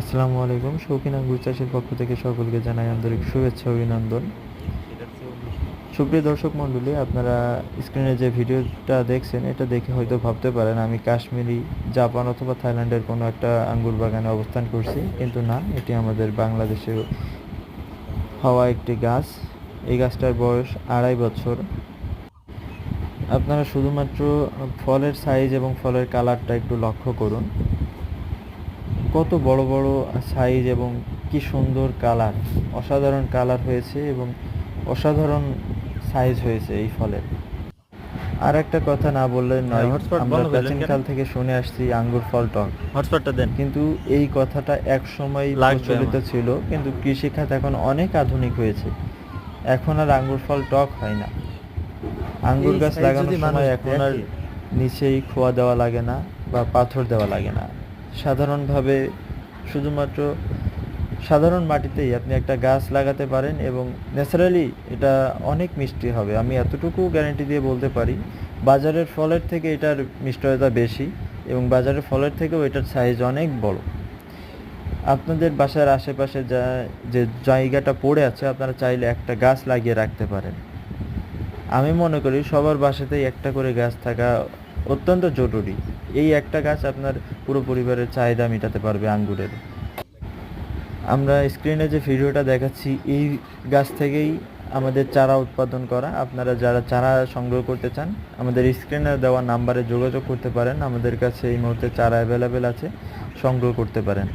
আসসালামু আলাইকুম, শৌখিন আঙ্গুর চাষের পক্ষ থেকে সকলকে জানাই আন্তরিক শুভেচ্ছা অভিনন্দন। সুপ্রিয় দর্শক মণ্ডলী, আপনারা স্ক্রিনে যে ভিডিওটা দেখছেন, এটা দেখে হয়তো ভাবতে পারেন, আমি কাশ্মীরি, জাপান অথবা থাইল্যান্ডের কোনো একটা আঙ্গুর বাগানে অবস্থান করছি, কিন্তু না, এটি আমাদের বাংলাদেশে হওয়া একটি গাছ। এই গাছটার বয়স আড়াই বছর। আপনারা শুধুমাত্র ফলের সাইজ এবং ফলের কালারটা একটু লক্ষ্য করুন। কত বড় বড় সাইজ এবং কি সুন্দর কালার অসাধারণ কালার হয়েছে এবং অসাধারণ সাইজ হয়েছে এই ফলের। আর একটা কথা না বললে নয় হ্যাঁ, আমরা বন্ধ করলেন প্রাচীনকাল থেকে শুনে আসছি আঙ্গুর ফল টক। হটস্পটটা দেন। কিন্তু এই কথাটা এক সময় প্রচলিত ছিল কিন্তু কৃষিখাত এখন অনেক আধুনিক হয়েছে। এখন আর আঙ্গুর ফল টক হয় না। আঙ্গুর গাছ লাগানোর সময় এখন আর নিচেই খোয়া দেওয়া লাগে না বা পাথর দেওয়া লাগে না। সাধারণভাবে শুধুমাত্র সাধারণ মাটিতেই আপনি একটা গাছ লাগাতে পারেন এবং ন্যাচারালি এটা অনেক মিষ্টি হবে। আমি এতটুকু গ্যারান্টি দিয়ে বলতে পারি, বাজারের ফলের থেকে এটার মিষ্টতা বেশি এবং বাজারের ফলের থেকেও এটার সাইজ অনেক বড়। আপনাদের বাসার আশেপাশে যা, যে জায়গাটা পড়ে আছে, আপনারা চাইলে একটা গাছ লাগিয়ে রাখতে পারেন। আমি মনে করি সবার বাসাতেই একটা করে গাছ থাকা অত্যন্ত জরুরি। এই একটা গাছ আপনার পুরো পরিবারের চাহিদা মেটাতে পারবে আঙ্গুরের। আমরা স্ক্রিনে যে ভিডিওটা দেখাচ্ছি, এই গাছ থেকেই আমাদের চারা উৎপাদন করা। আপনারা যারা চারা সংগ্রহ করতে চান, আমাদের স্ক্রিনে দেওয়া নাম্বারে যোগাযোগ করতে পারেন। আমাদের কাছে এই মুহূর্তে চারা অ্যাভেলেবেল আছে, সংগ্রহ করতে পারেন।